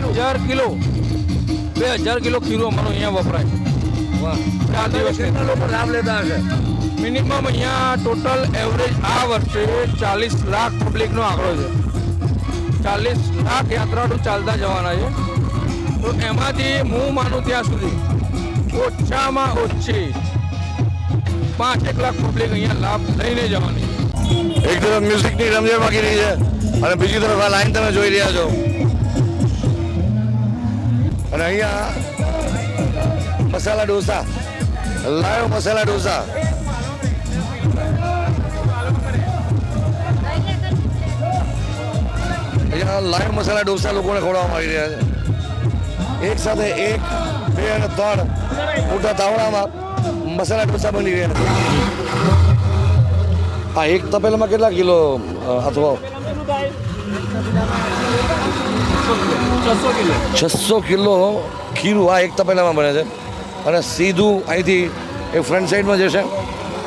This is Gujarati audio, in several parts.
હજાર કિલો. બે હજાર કિલો ખીરું અમારું અહીંયા વપરાય. વાહ ચાર દિવસ લોકો લાભ લેતા હશે. મિનિમમ અહીંયા ટોટલ એવરેજ આ વર્ષે ચાલીસ લાખ પબ્લિકનો આંકડો છે. ચાલીસ લાખ યાત્રાળુ ચાલતા જવાના છે. તો એમાંથી હું માનું ત્યાં સુધી ઓછામાં ઓછી પાંચેક લાખ પબ્લિક અહીંયા લાભ લઈને જવાની એક તરફ મ્યુઝિકની રમઝટ વાગી રહી છે અને બીજી તરફ આ લાઈન તમે જોઈ રહ્યા છો. અને અહીંયા મસાલા ઢોસા લાઈવ મસાલા ઢોસા અહીંયા લાઈવ મસાલા ઢોસા લોકોને ખવડાવવામાં આવી રહ્યા છે એક સાથે એક બે અને ત્રણ મોટા તાવડામાં મસાલા ઢોસા બની રહ્યા છે હા એક તપેલામાં કેટલા કિલો અથવા છસો કિલો. ખીરું આ એક તપેલામાં બને છે. અને સીધું અહીંથી એ ફ્રન્ટ સાઈડમાં જશે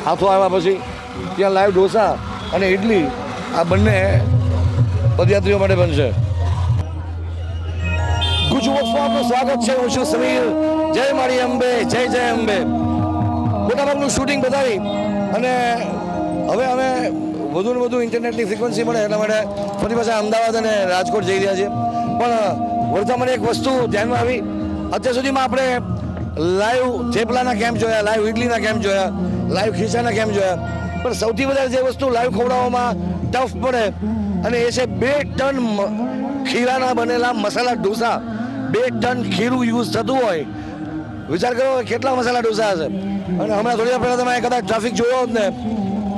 હાથો આવ્યા પછી ત્યાં લાઈવ ઢોસા અને ઇડલી આ બંને પદયાત્રીઓ માટે બનશે. ગુજ આપનું સ્વાગત છે. હું છું સમીર. જય મારી અંબે, જય જય અંબે. મોટાભાગનું શૂટિંગ બતાવી અને હવે અમે વધુ ને વધુ ઇન્ટરનેટની ફ્રિકવન્સી મળે એટલા માટે ફરી પાછા અમદાવાદ અને રાજકોટ જઈ રહ્યા છીએ. પણ વળતા મને એક વસ્તુ ધ્યાનમાં આવી. અત્યાર સુધીમાં આપણે લાઈવ થેપલાના કેમ્પ જોયા, લાઈવ ઇડલીના કેમ્પ જોયા, લાઈવ ખીચાના કેમ્પ જોયા. પણ સૌથી વધારે જે વસ્તુ લાઈવ ખવડાવવામાં ટફ પડે અને એ છે બે ટન ખીરાના બનેલા મસાલા ઢોસા. બે ટન ખીરું યુઝ થતું હોય. વિચાર કરો કેટલા મસાલા ઢોસા હશે. અને હમણાં થોડી વાર પહેલાં તમે કદાચ ટ્રાફિક જોયો હોત ને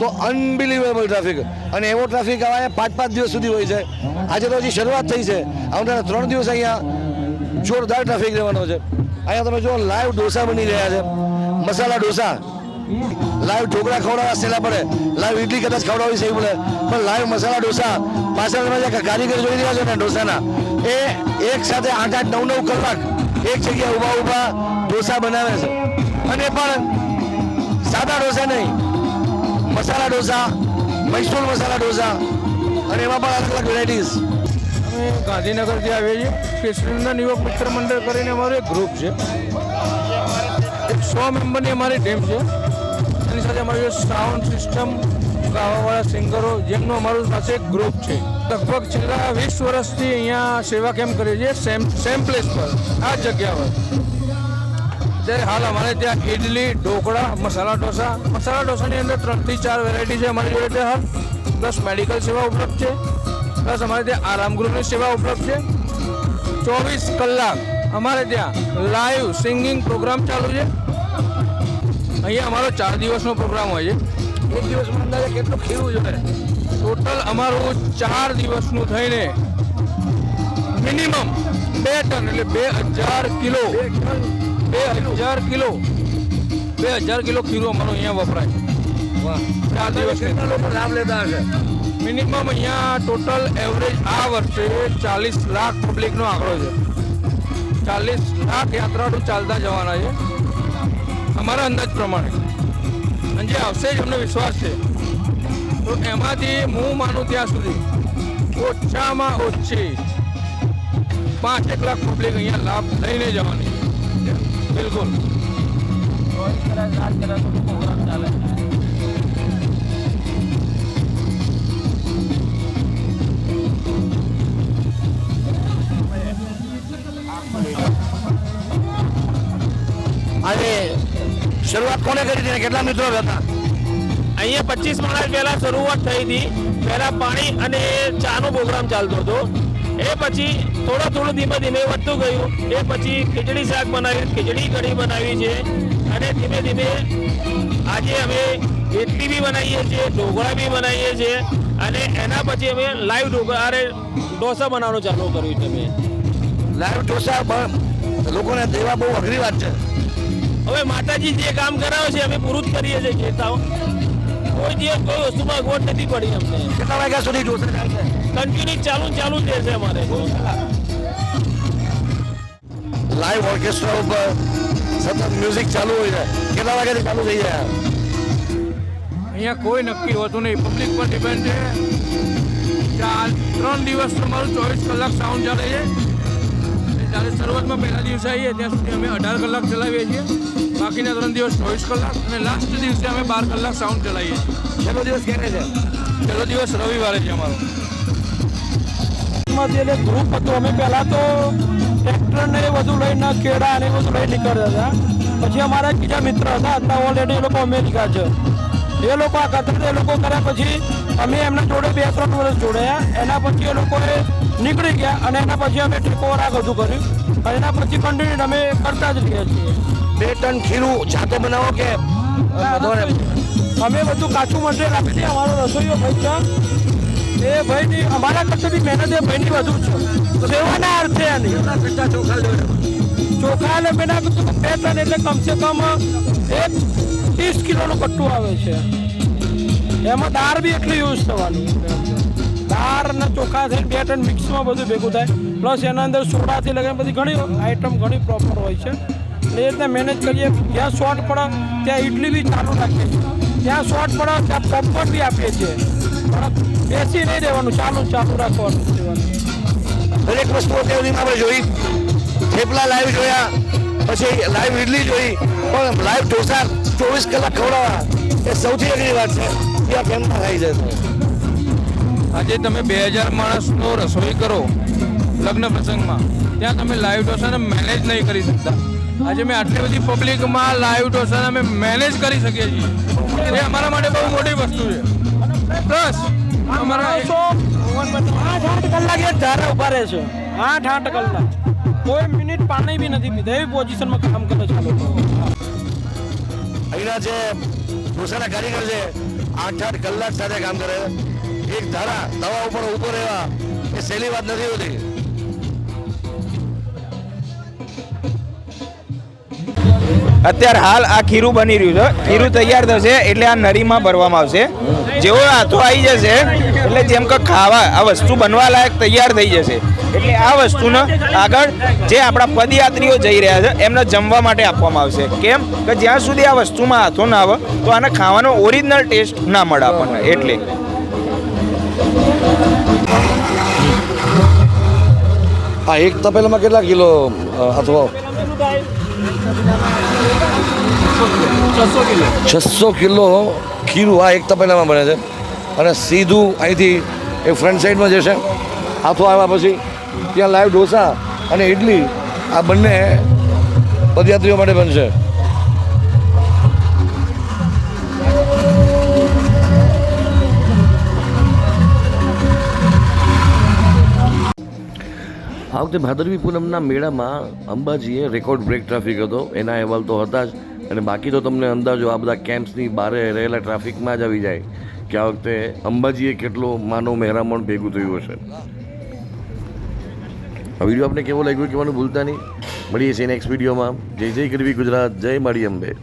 તો અનબિલીવેબલ ટ્રાફિક અને એવો ટ્રાફિક આવા પાંચ પાંચ દિવસ સુધી હોય છે. આજે તો હજી શરૂઆત થઈ છે. આવનારા ત્રણ દિવસ અહીંયા જોરદાર ટ્રાફિક રહેવાનો છે. અહીંયા તમે જો લાઈવ ઢોસા બની રહ્યા છે. મસાલા ઢોસા. લાઈવ ઢોકળા ખવડાવવા સહેલા પડે. લાઈવ ઇડલી કદાચ ખવડાવવી સહી પડે પણ લાઈવ મસાલા ઢોસા પાછળ તમે જે કારીગર જોઈ રહ્યા છો ને ઢોસાના, એ એક સાથે આઠ આઠ નવ નવ કલાક એક જગ્યાએ ઊભા ઊભા ઢોસા બનાવે છે. અને પણ સાદા ઢોસા નહીં. મસાલા ઢોસા મૈસૂર મસાલા ઢોસા અને એમાં પણ અલગ અલગ વેરાયટીઝ અમે ગાંધીનગરથી આવીએ છીએ કૃષ્ણનંદન યુવક મિત્ર મંડળ કરીને અમારું એક ગ્રુપ છે. એક સો મેમ્બરની અમારી ટીમ છે. એની સાથે અમારું સાઉન્ડ સિસ્ટમ ગાવાવાળા સિંગરો જેમનું અમારું પાસે એક ગ્રુપ છે. લગભગ છેલ્લા વીસ વર્ષથી અહીંયા સેવા કેમ્પ કરીએ છીએ? સેમ સેમ પ્લેસ પર, આ જગ્યા પર. અત્યારે હાલ અમારે ત્યાં ઇડલી ઢોકળા, મસાલા ઢોસા. મસાલા ઢોસાની અંદર ત્રણથી ચાર વેરાયટી છે અમારી જોડે ત્યાં હાલ. પ્લસ મેડિકલ સેવા ઉપલબ્ધ છે. પ્લસ અમારે ત્યાં આરામ ગૃહની સેવા ઉપલબ્ધ છે. ચોવીસ કલાક અમારે ત્યાં લાઈવ સિંગિંગ પ્રોગ્રામ ચાલુ છે. અહીંયા અમારો ચાર દિવસનો પ્રોગ્રામ હોય છે. એક દિવસમાં અંદાજે કેટલું ખીરું જોઈએ ટોટલ અમારું ચાર દિવસનું થઈને મિનિમમ બે ટન, એટલે બે હજાર કિલો. બે હજાર કિલો. બે હજાર કિલો ખીરું અમારું અહીંયા વપરાય. વાહ. ચાર દિવસ લોકો લાભ લેતા હશે? મિનિમમ અહીંયા ટોટલ એવરેજ આ વર્ષે ચાલીસ લાખ પબ્લિકનો આંકડો છે. ચાલીસ લાખ યાત્રાળુ ચાલતા જવાના છે. અમારા અંદાજ પ્રમાણે. અને જે આવશે જ અમને વિશ્વાસ છે. તો એમાંથી હું માનું ત્યાં સુધી ઓછામાં ઓછી પાંચ એક લાખ પબ્લિક અહીંયા લાભ લઈને જવાની બિલકુલ. આજે શરૂઆત કોને કરી હતી કેટલા મિત્રો હતા? અહીંયા પચીસ માણસ પહેલા શરૂઆત થઈ હતી. પહેલા પાણી અને ચાનો પ્રોગ્રામ ચાલતો હતો. એ પછી થોડું થોડું ધીમે ધીમે વધતું ગયું. એ પછી ખીચડી શાક બનાવી ખીચડી કઢી બનાવી છે. અને ધીમે ધીમે આજે અમે ઇડલી બી બનાવીએ છીએ ઢોકળા બી બનાવીએ છીએ. અને એના પછી અમે લાઈવ ઢોકળા અરે ઢોસા બનાવવાનું ચાલુ કર્યું છે અમે. લાઈવ ઢોસા લોકોને દેવા બહુ અઘરી વાત છે. હવે માતાજી જે કામ કરાવે છે અમે પૂરું જ કરીએ છીએ ખેતાઓ કોઈ દિવસ કોઈ વસ્તુમાં અગવડ નથી પડી અમને. કેટલા વાગ્યા સુધી જોશે કન્ટિન્યુ ચાલુ ચાલુ જ રહેશે અમારે. લાઈવ ઓર્કેસ્ટ્રા ઉપર સતત મ્યુઝિક ચાલુ હોય છે. કેટલા વાગ્યાથી ચાલુ થઈ જાય? અહીંયા કોઈ નક્કી હોતું નહીં. પબ્લિક પર ડિપેન્ડ છે. ચાર ત્રણ દિવસ તમારું ચોવીસ કલાક સાઉન્ડ ચાલે છે. જ્યારે શરૂઆતમાં પહેલા દિવસે આવીએ ત્યાં સુધી અમે અઢાર કલાક ચલાવીએ છીએ. બાકીના ત્રણ દિવસ ચોવીસ કલાક અને લાસ્ટ દિવસે અમે બાર કલાક સાઉન્ડ ચલાવીએ છીએ. છેલ્લો દિવસ ક્યારે છે? પહેલો દિવસ રવિવારે છે અમારો. જે ગ્રુપ હતું અમે પહેલાં તો ટ્રેક્ટરને એ બધું લઈને કેળા અને એ બધું લઈને નીકળતા હતા. પછી અમારા બીજા મિત્ર હતા અત્યારે ઓલરેડી એ લોકો અમેરિકા છે. એ લોકો આ કરતા એ લોકો કર્યા પછી અમે એમના જોડે બે ત્રણ વર્ષ જોડાયા. એના પછી એ લોકોએ નીકળી ગયા અને એના પછી અમે ટેક ઓવર આ બધું કર્યું. અને એના પછી કન્ટિન્યુ અમે કરતા જ રહ્યા છીએ. બે ટન ખીરું જાતે બનાવો કે અમે બધું કાચું મટીરિયલ આપી દઈએ અમારો રસોઈયો ભાઈ છે. એ ભાઈની અમારા કરતાં બી મહેનત એ ભાઈની વધુ છે. સેવાના અર્થે ચોખા મેં ના બે ટન એટલે કમસે કમ એક ત્રીસ કિલોનું કટ્ટું આવે છે. એમાં દાળ બી એટલી યુઝ થવાની. દાળ અને ચોખા થઈને બે ટન મિક્સમાં બધું ભેગું થાય. પ્લસ એના અંદર સોડાથી લગાવીને બધી ઘણી આઈટમ ઘણી પ્રોપર હોય છે. એ રીતના મેનેજ કરીએ. જ્યાં શોર્ટ પડે, ત્યાં ઇડલી બી ચાલુ રાખીએ જ્યાં શોર્ટ પડે, ત્યાં પોપકોર્ન બી આપીએ છીએ. પણ બેસી નહીં રહેવાનું, ચાલુ ચાલુ રાખવાનું. દરેક વસ્તુ આપણે જોઈ? થેપલા લાઈવ જોયા. પછી લાઈવ ઇડલી જોઈ પણ લાઈવ ઢોસા ચોવીસ કલાક ખવડાવવા. એ સૌથી અઘરી વાત છે. ત્યાં આ ખાઈ થાય આજે તમે બે હજાર માણસનો રસોઈ કરો લગ્ન પ્રસંગમાં. ત્યાં તમે લાઈવ ઢોસાને મેનેજ નહીં કરી શકતા. આજે મેં આટલી બધી પબ્લિકમાં લાઈવ ઢોસાને અમે મેનેજ કરી શકીએ છીએ. એ અમારા માટે બહુ મોટી વસ્તુ છે. પ્લસ અમારા આઠ આઠ કલાક ધારા ઊભા રહે છે. આઠ આઠ કલાક. કોઈ મિનિટ પાણી બી નથી પીધા. એવી પોઝિશનમાં કામ કરે છે આ લોકો. અહીંના જે ભૂસાના કારીગર છે આઠ આઠ કલાક સાથે કામ કરે. છે એક ધારા દવા ઉપર ઊભો રહેવા એ સહેલી વાત નથી હોતી. અત્યારે હાલ આ ખીરું બની રહ્યું છે. ખીરું તૈયાર થશે એટલે આ નળીમાં ભરવામાં આવશે. જેવો હાથો આવી જશે એટલે જેમ કે ખાવા, આ વસ્તુ બનવા લાયક તૈયાર થઈ જશે. એટલે આ વસ્તુને આગળ જે આપણા પદયાત્રીઓ જઈ રહ્યા છે, એમને જમવા માટે આપવામાં આવશે. કેમ? કે જ્યાં સુધી આ વસ્તુમાં હાથો ના આવે, તો આને ખાવાનો ઓરિજિનલ ટેસ્ટ ના મળે આપણને. એટલે. આ એક તપેલામાં કેટલા કિલો અથવા? છસો કિલો. ખીરું. આ એક તપેલામાં બને છે. અને સીધું અહીંથી એ ફ્રન્ટ સાઈડમાં જશે. હાથો આવ્યા પછી ત્યાં લાઈવ ઢોસા અને ઇડલી આ બંને પદયાત્રીઓ માટે બનશે. આ વખતે ભાદરવી પૂનમના મેળામાં અંબાજીએ રેકોર્ડ બ્રેક ટ્રાફિક હતો. એના અહેવાલ તો હતા જ. અને બાકી તો તમને અંદાજો આ બધા કેમ્પ્સની બારે રહેલા ટ્રાફિકમાં જ આવી જાય. કે આ વખતે અંબાજીએ કેટલો માનવ મહેરામણ ભેગું થયું હશે? આ વીડિયો આપને કેવો લાગ્યો કહેવાનું ભૂલતા નહીં. મળીએ છીએ નેક્સ્ટ વિડીયોમાં. જય જય કરવી ગુજરાત, જય માળી અંબે.